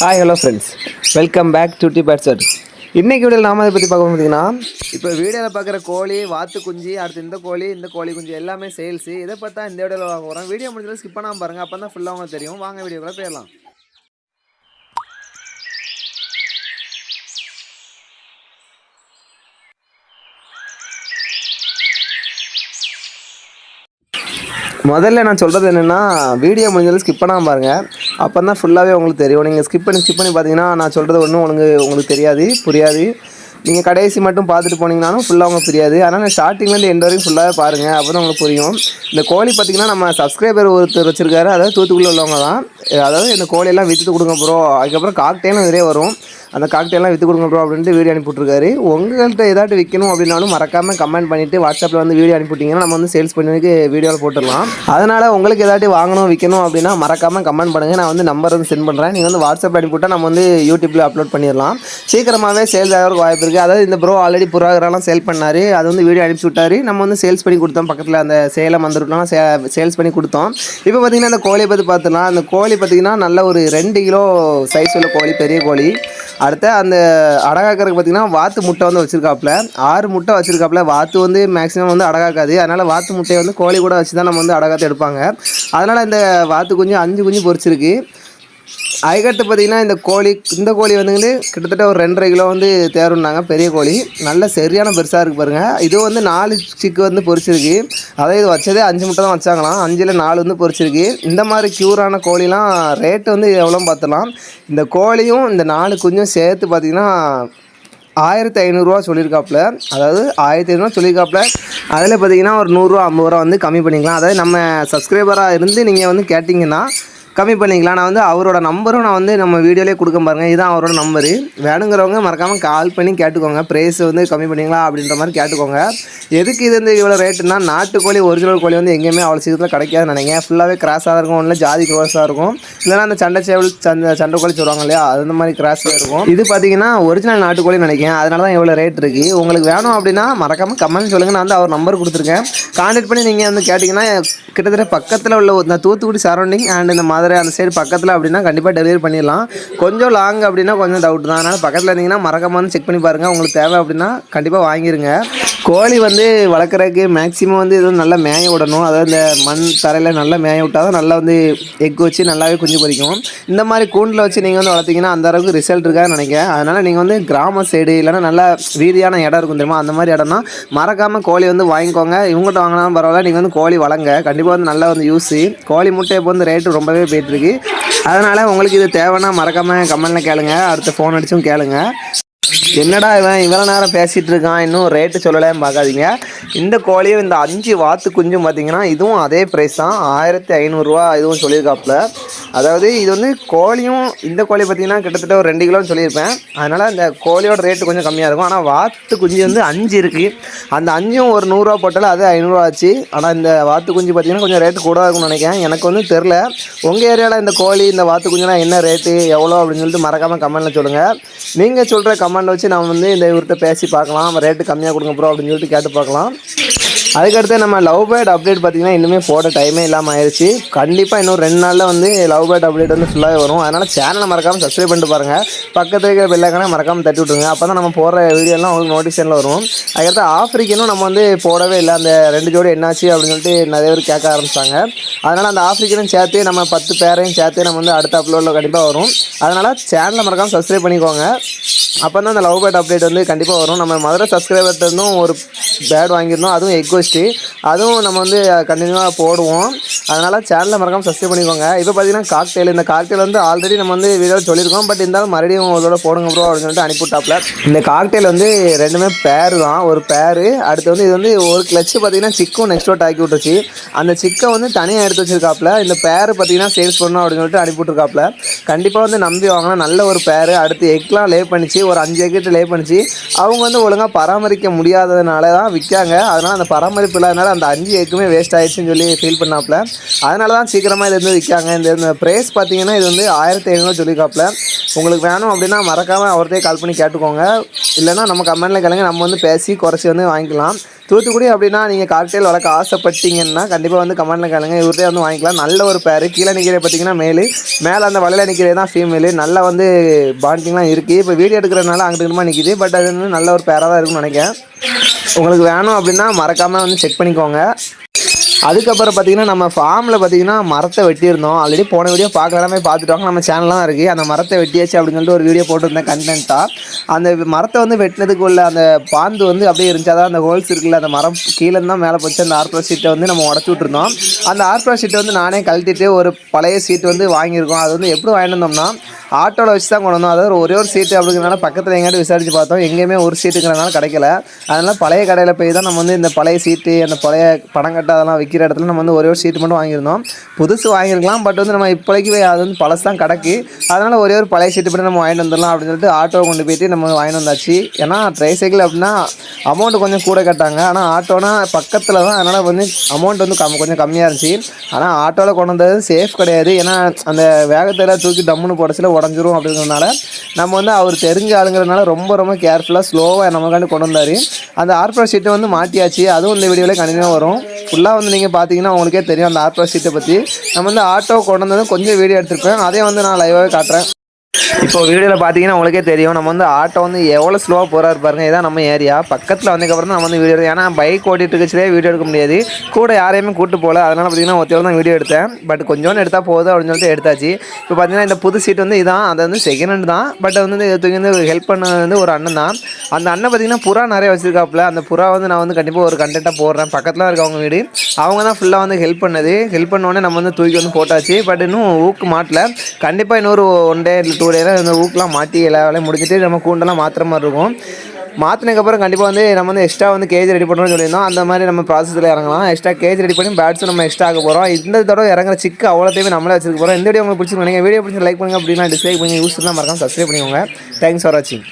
Hi hello friends welcome back to D sir இன்றைக்கி வீடியோவில் நாம அதை பற்றி பார்க்க பார்த்தீங்கன்னா இப்போ வீடியோவில் பார்க்குற கோழி வாத்து குஞ்சு அடுத்து இந்த கோழி இந்த கோழி குஞ்சு எல்லாமே சேல்ஸு இதை பார்த்தா இந்த வீடியோவில் வாங்க போகிறோம் வீடியோ முடிஞ்சதில் ஸ்கிப் பண்ணாமல் பாருங்கள் அப்போ தான் ஃபுல்லாக உங்களுக்கு தெரியும். வாங்க வீடியோக்குள்ள போயிடலாம். முதல்ல நான் சொல்கிறது என்னென்னா வீடியோ முடிஞ்சது ஸ்கிப் பண்ணாமல் பாருங்கள் அப்போ தான் ஃபுல்லாகவே உங்களுக்கு தெரியும். நீங்கள் ஸ்கிப் பண்ணி ஸ்கிப் பண்ணி பார்த்தீங்கன்னா நான் சொல்கிறது ஒன்றும் உங்களுக்கு உங்களுக்கு தெரியாது புரியாது. நீங்கள் கடைசி மட்டும் பார்த்துட்டு போனீங்கனாலும் ஃபுல்லாக உங்களுக்கு புரியாது. அதனால் ஸ்டார்டிங்லேருந்து எண்ட் வரைக்கும் ஃபுல்லாகவே பாருங்கள் அப்போ தான் உங்களுக்கு புரியும். இந்த கோழி பார்த்திங்கன்னா நம்ம சப்ஸ்கிரைபர் ஒருத்தர் வச்சிருக்காரு. அதாவது தூத்துக்குள்ளே உள்ளவங்க தான். அதாவது இந்த கோழியெல்லாம் விற்று கொடுங்க ப்ரோ அதுக்கப்புறம் காக்டெயிலும் நிறைய வரும். அந்த காக்டெல்லாம் விற்று கொடுங்க ப்ரோ அப்படின்ட்டு வீடியோ அனுப்பிவிட்ருக்காரு உங்கள்கிட்ட ஏதாட்டு விற்கணும் அப்படின்னாலும் மறக்காமல் கமெண்ட் பண்ணிவிட்டு வாட்ஸ்அப்பில் வந்து வீடியோ அனுப்பிவிட்டிங்கன்னா நம்ம வந்து சேல்ஸ் பண்ணி வீடியோவில் போட்டுடலாம். அதனால் உங்களுக்கு ஏதாட்டி வாங்கணும் விற்கணும் அப்படின்னா மறக்காமல் கமெண்ட் பண்ணுங்கள் நான் வந்து நம்பர் வந்து சென்ட் பண்ணுறேன் நீங்கள் வந்து வாட்ஸ்அப் அனுப்பிவிட்டால் நம்ம வந்து யூடியூப்பில் அப்லோட் பண்ணிடலாம். சீக்கிரமாகவே சேல்ஸ் ஆகிறதுக்கு வாய்ப்பு இருக்குது அதாவது இந்த ப்ரோ ஆல்ரெடி புறாகரெல்லாம் சேல் பண்ணார். அது வந்து வீடியோ அனுப்பிச்சு விட்டாரு. நம்ம வந்து சேல்ஸ் பண்ணி கொடுத்தோம். பக்கத்தில் அந்த சேலம் வந்துருக்கலாம் சே சேல்ஸ் பண்ணி கொடுத்தோம். இப்போ பார்த்திங்கன்னா அந்த கோழியை பற்றி பார்த்துலாம் அந்த கோழி பார்த்தீங்கன்னா நல்ல ஒரு ரெண்டு கிலோ சைஸ் உள்ள கோழி பெரிய கோழி. அடுத்து அந்த அடகாக்கறதுக்கு பார்த்தீங்கன்னா வாத்து முட்டை வந்து வச்சுருக்காப்புல. ஆறு முட்டை வச்சுருக்காப்புல. வாத்து வந்து மேக்ஸிமம் வந்து அடகாக்காது. அதனால் வாத்து முட்டையை வந்து கோழி கூட வச்சு தான் நம்ம வந்து அடகாத்து எடுப்பாங்க. அதனால் இந்த வாத்து குஞ்சு அஞ்சு குஞ்சு பொரிச்சிருக்கு அதுக்கடுத்து பார்த்தீங்கன்னா இந்த கோழி இந்த கோழி வந்துங்கிட்டு கிட்டத்தட்ட ஒரு ரெண்டரை கிலோ வந்து தேருன்னாங்க பெரிய கோழி. நல்ல சரியான பெருசாக இருக்குது பாருங்கள் இது வந்து நாலு சிக்கு வந்து பொரிச்சிருக்கு. அதாவது இது வச்சதே அஞ்சு முட்டை தான் வச்சாங்களாம். அஞ்சில் நாலு வந்து பொரிச்சிருக்கு. இந்த மாதிரி க்யூரான கோழிலாம் ரேட்டு வந்து எவ்வளோன்னு பார்த்துலாம் இந்த கோழியும் இந்த நாலு குஞ்சும் சேர்த்து பார்த்தீங்கன்னா ஆயிரத்தி ஐநூறுரூவா சொல்லியிருக்காப்புல. அதாவது ஆயிரத்தி ஐநூறுவா சொல்லியிருக்காப்புல. அதில் பார்த்தீங்கன்னா ஒரு நூறுரூவா ஐம்பது ரூபா வந்து கம்மி பண்ணிக்கலாம். அதாவது நம்ம சப்ஸ்கிரைபராக இருந்து நீங்கள் வந்து கேட்டிங்கன்னா கம்மி பண்ணிக்கலாம். நான் வந்து அவரோட நம்பரும் நான் வந்து நம்ம வீடியோலேயே கொடுக்க பாருங்க. இதுதான் அவரோட நம்பரு வேணுங்கிறவங்க மறக்காமல் கால் பண்ணி கேட்டுக்கோங்க. ப்ரைஸ் வந்து கம்மி பண்ணிங்களா அப்படின்ற மாதிரி கேட்டுக்கோங்க. எதுக்கு இது வந்து இவ்வளோ ரேட்டுனா நாட்டுக்கோழி ஒரிஜினல் கோழி வந்து எங்கேயுமே அவ்வளோ சீக்கிரத்தில் கிடைக்காதுன்னு நினைங்க ஃபுல்லாகவே கிராஸாக இருக்கும். இல்லை ஜாதி கிராஸாக இருக்கும். இல்லைனா அந்த சண்டை சேவல் சண்டை சண்டை கோழி சொல்லுவாங்க இல்லையா அந்த மாதிரி கிராஸாக இருக்கும். இது பார்த்தீங்கன்னா ஒரிஜினல் நாட்டுக்கோழி நினைக்கிறேன். அதனால தான் இவ்வளோ ரேட் இருக்குது உங்களுக்கு வேணும் அப்படின்னா மறக்காமல் கமெண்ட் சொல்லுங்கள் நான் வந்து அவர் நம்பர் கொடுத்துருக்கேன். கான்டாக்ட் பண்ணி நீங்கள் வந்து கேட்டிங்கன்னா கிட்டத்தட்ட பக்கத்தில் உள்ள இந்த தூத்துக்குடி சரௌண்டிங் அண்ட் இந்த மதுரை அந்த சைடு பக்கத்தில் அப்படின்னா கண்டிப்பாக டெலிவரி பண்ணிடலாம். கொஞ்சம் லாங் அப்படின்னா கொஞ்சம் டவுட் தான். அதனால் பக்கத்தில் இருந்தீங்கன்னா மறக்காமல் வந்து செக் பண்ணி பாருங்கள் உங்களுக்கு தேவை அப்படின்னா கண்டிப்பாக வாங்கிருங்க. கோழி வந்து வளர்க்குறதுக்கு மேக்ஸிமம் வந்து எதுவும் நல்லா மேய விடணும். அதாவது இந்த மண் தரையில் நல்லா மேய விட்டால் தான் நல்லா வந்து எக் வச்சு நல்லாவே குஞ்சு பொரிக்கும். இந்த மாதிரி கூண்டில் வச்சு நீங்கள் வந்து வளர்த்தீங்கன்னா அந்த அளவுக்கு ரிசல்ட் இருக்கான்னு நினைக்கிறேன். அதனால் நீங்கள் வந்து கிராம சைடு இல்லைனா நல்லா வீதியான இடம் இருக்கும் தெரியுமா? அந்த மாதிரி இடம்னா மறக்காமல் கோழி வந்து வாங்கிக்கோங்க. இவங்ககிட்ட வாங்கினாலும் பரவாயில்ல. நீங்கள் வந்து கோழி வளங்க. கண்டிப்பாக வந்து நல்லா வந்து யூஸு கோழி முட்டை இப்போ வந்து ரேட்டு ரொம்பவே போயிட்டுருக்கு அதனால் உங்களுக்கு இது தேவைன்னா மறக்காமல் கமெண்டில் கேளுங்க. அடுத்த ஃபோன் அடித்தும் கேளுங்க. என்னடா இவன் இவ்வளோ நேரம் பேசிகிட்டு இருக்கான்? இன்னும் ரேட்டு சொல்லலைன்னு பார்க்காதீங்க. இந்த கோழியும் இந்த அஞ்சு வாத்து குஞ்சும் பார்த்தீங்கன்னா இதுவும் அதே ப்ரைஸ் தான். ஆயிரத்தி ஐநூறுரூவா இதுவும் சொல்லியிருக்காப்புல. அதாவது இது வந்து கோழியும் இந்த கோழி பார்த்தீங்கன்னா கிட்டத்தட்ட ஒரு ரெண்டு கிலோன்னு சொல்லியிருப்பேன். அதனால் இந்த கோழியோட ரேட்டு கொஞ்சம் கம்மியாக இருக்கும். ஆனால் வாத்து குஞ்சு வந்து அஞ்சு இருக்குது அந்த அஞ்சும் ஒரு நூறுரூவா போட்டாலும் அது ஐநூறுரூவா ஆச்சு. ஆனால் இந்த வாத்து குஞ்சு பார்த்தீங்கன்னா கொஞ்சம் ரேட்டு கூட இருக்கும்னு நினைக்கிறேன். எனக்கு வந்து தெரில உங்கள் ஏரியாவில் இந்த கோழி இந்த வாத்து குஞ்சுனா என்ன ரேட்டு எவ்வளோ அப்படின்னு சொல்லிட்டு மறக்காமல் கமெண்ட்டில் சொல்லுங்கள் நீங்கள் சொல்கிற கமெண்ட் வச்சு நான் வந்து இந்த இவர்கிட்ட பேசி பார்க்கலாம். ரேட்டு கம்மியாக கொடுங்க ப்ரோ அப்படின்னு சொல்லிட்டு கேட்டு பார்க்கலாம். அதுக்கடுத்து நம்ம லவ் பேர்ட் அப்டேட் பார்த்தீங்கன்னா இன்னுமே போட டைமே இல்லாமல் ஆயிடுச்சு கண்டிப்பாக இன்னும் ரெண்டு நாளில் வந்து லவ் பேர்ட் அப்டேட் வந்து ஃபுல்லாகவே வரும். அதனால் சேனலை மறக்காமல் சப்ஸ்கிரைப் பண்ணிட்டு பாருங்கள் பக்கத்தில் இருக்கிற பெல்லைக்கான மறக்காமல் தட்டி விட்ருங்க அப்போ தான் நம்ம போடுற வீடியோலாம் உங்களுக்கு நோட்டிஃபிகேஷனில் வரும். அதுக்கடுத்து ஆஃப்ரிக்கனும் நம்ம வந்து போடவே இல்லை. அந்த ரெண்டு ஜோடி என்னாச்சு அப்படின்னு சொல்லிட்டு நிறைய பேர் கேட்க ஆரம்பிச்சாங்க அதனால் அந்த ஆஃப்ரிக்கனும் சேர்த்து நம்ம பத்து பேரையும் சேர்த்து நம்ம வந்து அடுத்த அப்லோடில் கண்டிப்பாக வரும். அதனால் சேனலை மறக்காமல் சப்ஸ்கிரைப் பண்ணிக்கோங்க. அப்போ தான் அந்த லவ் பேர்ட் அப்டேட் வந்து கண்டிப்பாக வரும். நம்ம மதுரை சப்ஸ்கிரைபர்கிட்ட ஒரு பேட் வாங்கியிருந்தோம். அதுவும் எக்கோ வச்சுட்டு அதுவும் நம்ம வந்து கண்டினியூவாக போடுவோம். அதனால் சேனலை மறக்காமல் சப்ஸ்கிரைப் பண்ணிக்கோங்க. இப்போ பார்த்தீங்கன்னா காக்டெயில் இந்த காக்டெயில் வந்து ஆல்ரெடி நம்ம வந்து வீடியோவில் சொல்லியிருக்கோம். பட் இருந்தாலும் மறுபடியும் உங்களோட போடுங்க ப்ரோ அப்படின்னு சொல்லிட்டு அனுப்பிவிட்டாப்ல இந்த காக்டெயில் வந்து ரெண்டுமே பேர் தான். ஒரு பேர் அடுத்து வந்து இது வந்து ஒரு கிளச்சு பார்த்தீங்கன்னா சிக்கும் நெக்ஸ்ட் அவுட் ஆக்கி விட்டுருச்சு. அந்த சிக்கை வந்து தனியாக எடுத்து வச்சிருக்காப்ல இந்த பேர் பார்த்தீங்கன்னா சேல்ஸ் பண்ணணும் அப்படின்னு சொல்லிட்டு அனுப்பிவிட்டுருக்காப்ல கண்டிப்பாக வந்து நம்பி வாங்கினா நல்ல ஒரு பேர் அடுத்து எக்லாம் லே பண்ணிச்சு. ஒரு அஞ்சு எக்கிட்ட லே பண்ணிச்சு. அவங்க வந்து ஒழுங்காக பராமரிக்க முடியாததுனால தான் விற்காங்க. அதனால் அந்த பராமரிப்பு இல்லாதனால அந்த அஞ்சு ஏக்குமே வேஸ்ட் ஆயிடுச்சுன்னு சொல்லி ஃபீல் பண்ணாப்புல. அதனால தான் சீக்கிரமாக இது வந்து விற்காங்க. இந்த ப்ரைஸ் பார்த்தீங்கன்னா இது வந்து ஆயிரத்தி ஐநூறு சொல்லியிருக்காப்புல. உங்களுக்கு வேணும் அப்படின்னா மறக்காமல் அவர்கிட்டே கால் பண்ணி கேட்டுக்கோங்க. இல்லைன்னா நம்ம கமெண்ட்டில் கிளங்க. நம்ம வந்து பேசி குறைச்சி வந்து வாங்கிக்கலாம். தூத்துக்குடி அப்படின்னா நீங்கள் காக்டெயில் வளர்க்க ஆசைப்பட்டீங்கன்னா கண்டிப்பாக வந்து கமெண்ட்டில் கேளுங்க. இவர்கிட்ட வந்து வாங்கிக்கலாம். நல்ல ஒரு பேர் கீழே நிற்கிற பார்த்தீங்கன்னா மேலு மேலே அந்த வலையில் நிற்கிறது தான் ஃபீமேலு நல்லா வந்து பாண்டிங்லாம் இருக்குது இப்போ வீடியோ எடுக்கிறதுனால அங்கிட்டு நிற்கிது பட் அது வந்து நல்ல ஒரு பேராக தான் இருக்குன்னு நினைக்கிறேன். உங்களுக்கு வேணும் அப்படின்னா மறக்காமல் வந்து செக் பண்ணிக்கோங்க. அதுக்கப்புறம் பார்த்தீங்கன்னா நம்ம ஃபார்மில் பார்த்தீங்கன்னா மரத்தை வெட்டியிருந்தோம். ஆல்ரெடி போன வீடியோ பார்க்கலாமே பார்த்துட்டோம். நம்ம சேனல்லாம் இருக்குது அந்த மரத்தை வெட்டியாச்சு அப்படின்னு சொல்லிட்டு ஒரு வீடியோ போட்டிருந்தேன் கண்டென்ட்டாக அந்த மரத்தை வந்து வெட்டினதுக்கு உள்ள அந்த பாந்து வந்து அப்படியே இருந்துச்சு. அதான் அந்த ஹோல்ஸ் இருக்குல்ல அந்த மரம் கீழே தான் மேலே போச்சு. அந்த ஆர்ப்ரா சீட்டை வந்து நம்ம உடச்சி விட்ருந்தோம் அந்த ஆர்ப்ரா சீட்டை வந்து நானே கழட்டிட்டு ஒரு பழைய சீட் வந்து வாங்கியிருக்கோம். அது வந்து எப்படி வாங்கிட்டு வந்தோம்னா ஆட்டோவில் வச்சு தான் கொண்டு வந்தோம். அதாவது ஒரே ஒரு சீட்டு அப்படிங்கிறனால பக்கத்தில் எங்கேயாவது விசாரித்து பார்த்தோம். எங்கேயுமே ஒரு சீட்டுங்கிறனால கிடைக்கல. அதனால் பழைய கடையில் போய் தான் நம்ம வந்து இந்த பழைய சீட்டு அந்த பழைய பணங்கட்டை அதெல்லாம் விற்கிற இடத்துல நம்ம வந்து ஒரே ஒரு சீட்டு மட்டும் வாங்கியிருந்தோம். புதுசு வாங்கியிருக்கலாம். பட் வந்து நம்ம இப்போதைக்கு அது வந்து பழசு தான் கிடக்கு. அதனால் ஒரே ஒரு பழைய சீட்டு மட்டும் நம்ம வாங்கிட்டு வந்துடலாம் அப்படின்னு சொல்லிட்டு ஆட்டோவை கொண்டு போயிட்டு நம்ம வாங்கிட்டு வந்தாச்சு. ஏன்னா ட்ரை சைக்கிள் அப்படின்னா அமௌண்ட் கொஞ்சம் கூட கேட்டாங்க. ஆனால் ஆட்டோனா பக்கத்தில் தான். அதனால் வந்து அமௌண்ட் வந்து கம் கொஞ்சம் கம்மியாக இருந்துச்சு. ஆனால் ஆட்டோவில் கொண்டு வந்தது சேஃப் கிடையாது. ஏன்னா அந்த வேகத்தில் தூக்கி டம்முன்னு போடச்சில உடஞ்சிரும் அப்படிங்கிறதுனால நம்ம வந்து அவர் தெரிஞ்ச ஆளுங்கிறதுனால ரொம்ப ரொம்ப கேர்ஃபுல்லாக ஸ்லோவாக நமக்காண்டி கொண்டு வந்தார். அந்த ஆர்ப்ரோ சீட்டை வந்து மாட்டியாச்சு. அதுவும் இந்த வீடியோவில் கண்டினியூவாக வரும். ஃபுல்லாக வந்து நீங்கள் பார்த்தீங்கன்னா உங்களுக்கே தெரியும் அந்த ஆர்ப்ரோ சீட்டை பற்றி நம்ம வந்து ஆட்டோ கொண்டு வந்ததும் கொஞ்சம் வீடியோ எடுத்திருப்பேன். அதே வந்து நான் லைவாகவே காட்டுறேன். இப்போ வீடியோவில் பார்த்தீங்கன்னா உங்களுக்கே தெரியும். நம்ம வந்து ஆட்டோ வந்து எவ்வளோ ஸ்லோவாக போகிறாரு பாருங்க. இதான் நம்ம ஏரியா பக்கத்தில் வந்ததுக்கப்புறம் தான் நம்ம வந்து வீடியோ ஏன்னா பைக் ஓட்டிட்டு இருக்கச்சுலே வீடியோ எடுக்க முடியாது. கூட யாரையுமே கூட்டு போகல. அதனால் பார்த்தீங்கன்னா ஒருத்தர் தான் வீடியோ எடுத்தேன். பட் கொஞ்சோண்டு எடுத்தால் போதும் அப்படின்னு சொல்லிட்டு எடுத்தாச்சு. இப்போ பார்த்தீங்கன்னா இந்த புது சீட் வந்து இதான். அது வந்து செகண்ட் ஹேண்ட் தான் பட் வந்து தூக்கி வந்து ஹெல்ப் பண்ணது வந்து ஒரு அண்ணன் தான். அந்த அண்ணன் பார்த்தீங்கன்னா புறா நிறைய வச்சிருக்காப்புல. அந்த புறா வந்து நான் வந்து கண்டிப்பாக ஒரு கண்டென்ட்டாக போடுறேன். பக்கத்தில் இருக்க அவங்க வீடு. அவங்க தான் ஃபுல்லாக வந்து ஹெல்ப் பண்ணது. ஹெல்ப் பண்ணோடனே நம்ம வந்து தூக்கி வந்து போட்டாச்சு. பட் இன்னும் ஊக்கு மாட்டல. கண்டிப்பாக இன்னொரு ஒன் டே டூ டேல இந்த ஊக்கெலாம் மாற்றி எல்லா வேலையும் முடிச்சுட்டு நம்ம கூண்டெல்லாம் மாற்றுற மாதிரி இருக்கும். மாற்றினதுக்கப்புறம் கண்டிப்பாக வந்து நம்ம வந்து எக்ஸ்ட்ரா வந்து கேஜ் ரெடி பண்ணணும்னு சொல்லியிருந்தோம். அந்த மாதிரி நம்ம ப்ராசஸில் இறங்கலாம். எக்ஸ்ட்ரா கேஜ் ரெடி பண்ணி பேட்ஸும் நம்ம எக்ஸ்ட்ரா ஆக போகிறோம் இந்த தடவை இறங்குற சிக்கு அவ்வளோத்தையுமே நம்மளே வச்சுருக்க போகிறோம் இந்த வீடியோ உங்களுக்கு பிடிச்சிருக்கோம் நீங்கள் வீடியோ பிடிச்சி லைக் பண்ணுங்க. அப்படின்னா டிஸ்லைக் பண்ணி யூஸ் தான் மறக்காம சப்ஸ்கிரைப் பண்ணிக்கோங்க. தேங்க்ஸ் ஃபார் வாட்சிங்